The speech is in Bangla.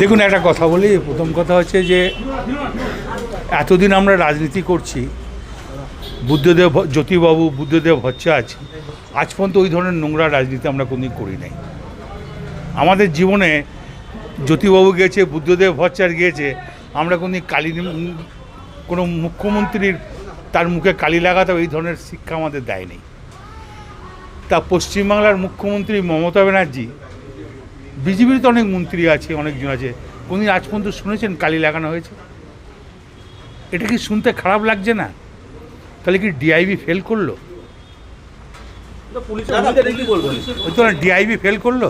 দেখুন, একটা কথা বলি। প্রথম কথা হচ্ছে যে, এতদিন আমরা রাজনীতি করছি, বুদ্ধদেব জ্যোতিবাবু, বুদ্ধদেব ভট্টাচার্য, আজ পর্যন্ত ওই ধরনের নোংরা রাজনীতি আমরা কোনোদিন করি নাই। আমাদের জীবনে জ্যোতিবাবু গিয়েছে বুদ্ধদেব ভট্টাচার্য গিয়েছে আমরা কোনোদিন কালী কোনো মুখ্যমন্ত্রীর তার মুখে কালি লাগাতে এই ধরনের শিক্ষা আমাদের দেয়নি। তা পশ্চিমবাংলার মুখ্যমন্ত্রী মমতা ব্যানার্জি বিজেপির তো অনেক মন্ত্রী আছে অনেকজন আছে কোনদিন আজ পর্যন্ত শুনেছেন কালি লাগানো হয়েছে? এটা কি শুনতে খারাপ লাগছে না? তাহলে কি ডিআইবি ফেল করল? তো ডিআইবি ফেল করল?